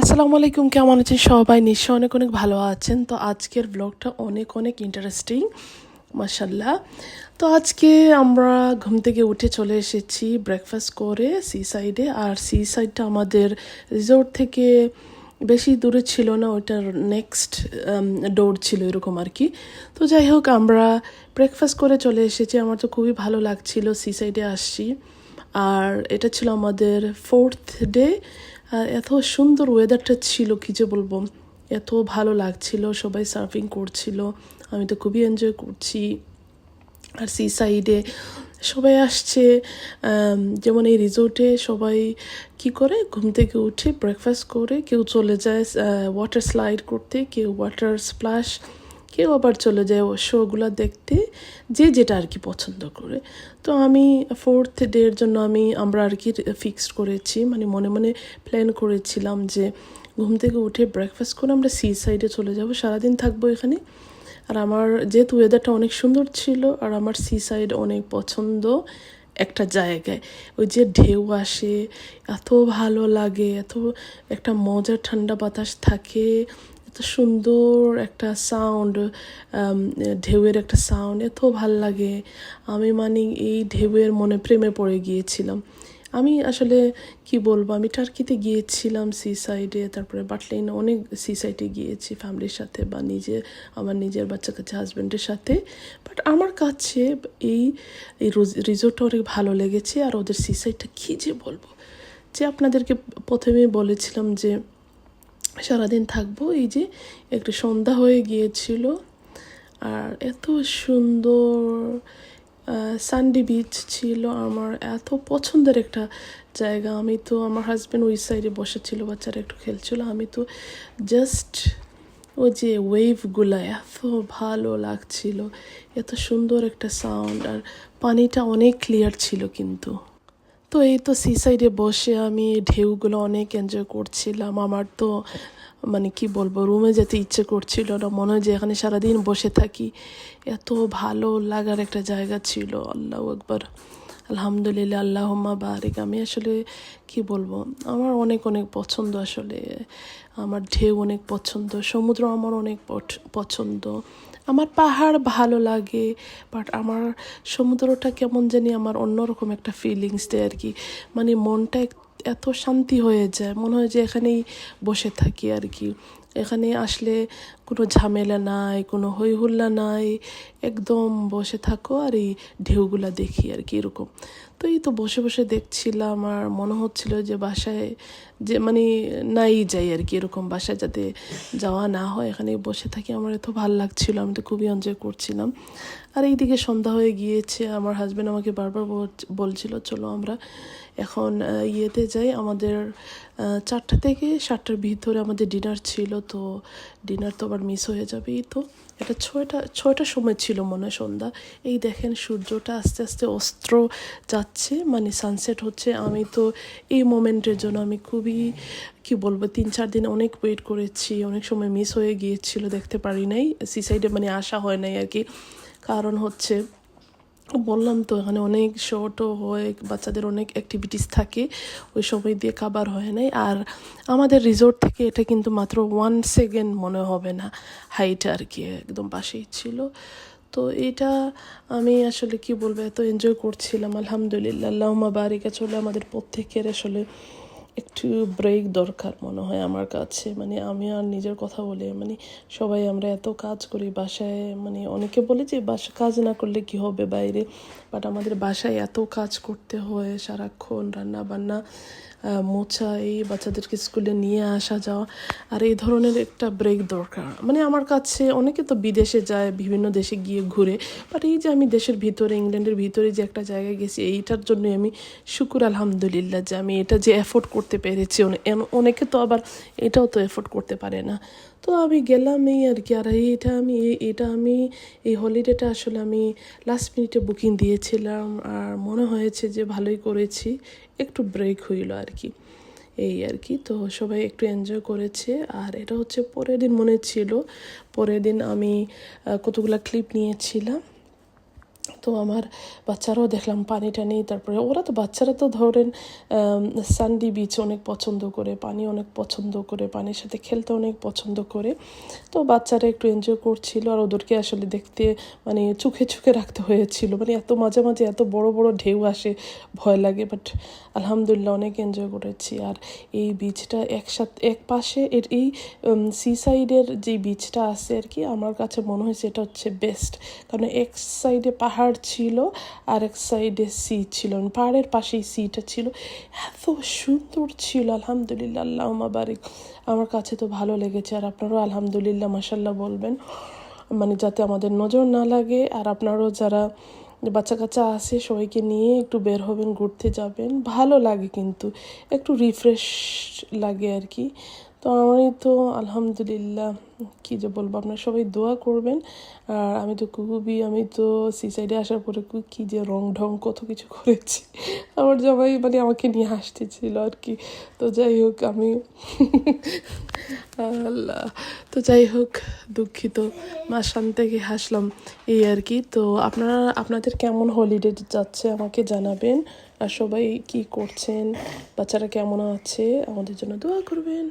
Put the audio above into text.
আসসালামু আলাইকুম, কেমন আছেন সবাই? নিশ্চয় অনেক অনেক ভালো আছেন। তো আজকের ব্লগটা অনেক অনেক ইন্টারেস্টিং মাসাল্লাহ তো আজকে আমরা ঘুম থেকে উঠে চলে এসেছি ব্রেকফাস্ট করে সি সাইডে আর সি সাইডটা আমাদের রিসোর্ট থেকে বেশি দূরে ছিল না, ওইটার নেক্সট ডোর ছিল এরকম আর কি। তো যাই হোক, আমরা ব্রেকফাস্ট করে চলে এসেছি। আমার তো খুবই ভালো লাগছিল সি সাইডে আসছি। আর এটা ছিল আমাদের ফোর্থ ডে আর এত সুন্দর ওয়েদারটা ছিল, কি যে বলব? এত ভালো লাগছিল, সবাই সার্ফিং করছিল, আমি তো খুবই এনজয় করছি। আর সি সাইডে সবাই আসছে যেমন এই রিসোর্টে সবাই কি করে? ঘুম থেকে উঠে ব্রেকফাস্ট করে, কেউ চলে যায় ওয়াটার স্লাইড করতে, কেউ ওয়াটার স্প্লাশ কেউ আবার চলে যায় শোগুলো দেখতে যে যেটা আর কি পছন্দ করে। তো আমি ফোর্থ ডের জন্য আমি আমরা আর কি ফিক্সড করেছি মানে মনে মনে প্ল্যান করেছিলাম যে ঘুম থেকে উঠে ব্রেকফাস্ট করে আমরা সি সাইডে চলে যাব, সারাদিন থাকব এখানে। আর আমার যেহেতু ওয়েদারটা অনেক সুন্দর ছিল, আর আমার সি সাইড অনেক পছন্দ একটা জায়গায়। ওই যে ঢেউ আসে, এত ভালো লাগে, এত একটা মজার ঠান্ডা বাতাস থাকে এত সুন্দর একটা সাউন্ড ঢেউয়ের একটা সাউন্ড এত ভালো লাগে। আমি মানে এই ঢেউয়ের মনে প্রেমে পড়ে গিয়েছিলাম। আমি আসলে কি বলব, আমি টার্কিতে গিয়েছিলাম সি সাইডে তারপরে বাটলাইনে অনেক সি সাইডে গিয়েছি ফ্যামিলির সাথে বা নিজে, আমার নিজের বাচ্চা কাছে হাজব্যান্ডের সাথে। বাট আমার কাছে এই এই রিসোর্টটা অনেক ভালো লেগেছে। আর ওদের সি সাইডটা কী যে বলব? যে আপনাদেরকে প্রথমেই বলেছিলাম যে সারাদিন থাকব। এই যে একটু সন্ধ্যা হয়ে গিয়েছিল। আর এত সুন্দর সানডে বিচ ছিল। আমার এত পছন্দের একটা জায়গা। আমি তো, আমার হাজব্যান্ড ওই সাইডে বসেছিল, বাচ্চারা একটু খেলছিল। আমি তো জাস্ট ও যে ওয়েভগুলো এত ভালো লাগছিল। এত সুন্দর একটা সাউন্ড আর পানিটা অনেক ক্লিয়ার ছিল কিন্তু। তো এই তো সি সাইডে বসে আমি ঢেউগুলো অনেক এনজয় করছিলাম। আমার তো মানে কি বলব রুমে যেতে ইচ্ছে করছিল না। মনে হয় যে এখানে সারাদিন বসে থাকি। এত ভালো লাগার একটা জায়গা ছিল। আল্লাহ একবার আলহামদুলিল্লাহ, আল্লাহম্মা বারিক। আমি আসলে কি বলব, আমার অনেক অনেক পছন্দ আসলে। আমার ঢেউ অনেক পছন্দ, সমুদ্র আমার অনেক পছ- পছন্দ। আমার পাহাড় ভালো লাগে বাট আমার সমুদ্রটা কেমন জানি আমার অন্যরকম একটা ফিলিংস দেয় আর কি। মানে মনটা এত শান্তি হয়ে যায়, মনে হয় যে এখানেই বসে থাকি আর কি। এখানে আসলে কোনো ঝামেলা নাই, কোনো হই হুল্লা নাই, একদম বসে থাকো আর এই ঢেউগুলা দেখি আর কি এরকম। তো এই তো বসে বসে দেখছিলাম আর মনে হচ্ছিল যে বাসায় যে মানে নাই যাই আর কি এরকম বাসায় যাতে যাওয়া না হয়, এখানে বসে থাকি আমার এত ভালো লাগছিল, আমি তো খুবই এনজয় করছিলাম। আর এইদিকে সন্ধ্যা হয়ে গিয়েছে, আমার হাজব্যান্ড আমাকে বারবার বল- বলছিল, চলো আমরা এখন ইয়েতে যাই। আমাদের চারটা থেকে সাতটার ভিতরে আমাদের ডিনার ছিল, তো ডিনার তো আবার মিস হয়ে যাবে। এই তো এটা ছয়টা ছয়টার সময় ছিল মনে হয় সন্ধ্যা। এই দেখেন সূর্যটা আস্তে আস্তে অস্ত্র যাচ্ছে মানে সানসেট হচ্ছে। আমি তো এই মোমেন্টের জন্য আমি খুবই, কি বলব, তিন চার দিন অনেক ওয়েট করেছি। অনেক সময় মিস হয়ে গিয়েছিল, দেখতে পারি নাই। সিসাইডে মানে আসা হয় নাই আর কি। কারণ হচ্ছে বললাম তো, এখানে অনেক শর্টও হয়, বাচ্চাদের অনেক অ্যাক্টিভিটিস থাকে, ওই সময় দিয়ে খাবার হয় নাই। আর আমাদের রিসোর্ট থেকে এটা কিন্তু মাত্র ওয়ান সেকেন্ড মনে হবে না হাইট আর কি, একদম পাশেই ছিল। তো এটা আমি আসলে কি বলব, এত এনজয় করছিলাম, আলহামদুলিল্লাহ আল্লাহমা বারিকা চলে আমাদের প্রত্যেকের আসলে একটু ব্রেক দরকার মনে হয় আমার কাছে। মানে আমি আর নিজের কথা বলে মানে সবাই আমরা এত কাজ করি বাসায় মানে অনেকে বলে যে বাসা, কাজ না করলে কি হবে বাইরে? বাট আমাদের বাসায় এত কাজ করতে হয় সারাক্ষণ রান্না বান্না মোছা এই বাচ্চাদেরকে স্কুলে নিয়ে আসা যাওয়া, আর এই ধরনের একটা ব্রেক দরকার। মানে আমার কাছে অনেকে তো বিদেশে যায়, বিভিন্ন দেশে গিয়ে ঘুরে বাট এই যে আমি দেশের ভিতরে, ইংল্যান্ডের ভিতরে যে একটা জায়গায় গেছি, এইটার জন্য আমি শুকুর আলহামদুলিল্লাহ যে আমি এটা যে এফোর্ড করতে পেরেছি। অনে- অনেকে তো আবার এটাও তো এফোর্ড করতে পারে না। তো আমি গেলাম এই আর কি আর এটা আমি এটা আমি, এই হলিডেটা আসলে আমি লাস্ট মিনিটে বুকিং দিয়েছিলাম। আর মনে হয়েছে যে ভালোই করেছি। একটু ব্রেক হইল আর কি এই আর কি তো সবাই একটু এনজয় করেছে। আর এটা হচ্ছে পরের দিন মনে ছিল। পরের দিন আমি কতগুলো ক্লিপ নিয়েছিলাম। তো আমার বাচ্চারাও দেখলাম পানি টানি তারপরে ওরা তো বাচ্চারা তো ধরেন সানডি বিচ অনেক পছন্দ করে, পানি অনেক পছন্দ করে, পানির সাথে খেলতে অনেক পছন্দ করে। তো বাচ্চারা একটু এনজয় করছিল আর ওদেরকে আসলে দেখতে মানে চোখে চোখে রাখতে হয়েছিল। মানে এত মাঝে মাঝে এত বড় বড় ঢেউ আসে, ভয় লাগে বাট আলহামদুলিল্লাহ অনেক এনজয় করেছি। আর এই বিচটা একসাথে, এক পাশে এর এই সি সাইডের যে বিচটা আছে আর কি, আমার কাছে মনে হয়েছে এটা হচ্ছে বেস্ট কারণ এক সাইডে পাহাড় ছিল আর এক সাইডে সি ছিল পাহাড়ের পাশেই সিটা ছিল। এত সুন্দর ছিল, আলহামদুলিল্লাহ, আল্লাহ বারিক আমার কাছে তো ভালো লেগেছে, আর আপনারাও আলহামদুলিল্লাহ মাসাল্লাহ বলবেন। মানে যাতে আমাদের নজর না লাগে, আর আপনারাও যারা বাচ্চা কাচ্চা আসে সবাইকে নিয়ে একটু বের হবেন, ঘুরতে যাবেন। ভালো লাগে কিন্তু, একটু রিফ্রেশ লাগে আর কি। তো আমি তো আলহামদুলিল্লাহ, কী যে বলব, আপনারা সবাই দোয়া করবেন। আর আমি তো খুবই, আমি তো সি সাইডে আসার পরে কী যে রং ঢং কত কিছু করেছি। আমার সবাই মানে আমাকে নিয়ে হাসতেছিল আর কি। তো যাই হোক, আমি আল্লাহ, তো যাই হোক, দুঃখিত মা শান্তিকে হাসলাম এই আর কি। তো আপনারা, আপনাদের কেমন হলিডে যাচ্ছে আমাকে জানাবেন। আর সবাই কি করছেন, বাচ্চারা কেমন আছে, আমাদের জন্য দোয়া করবেন।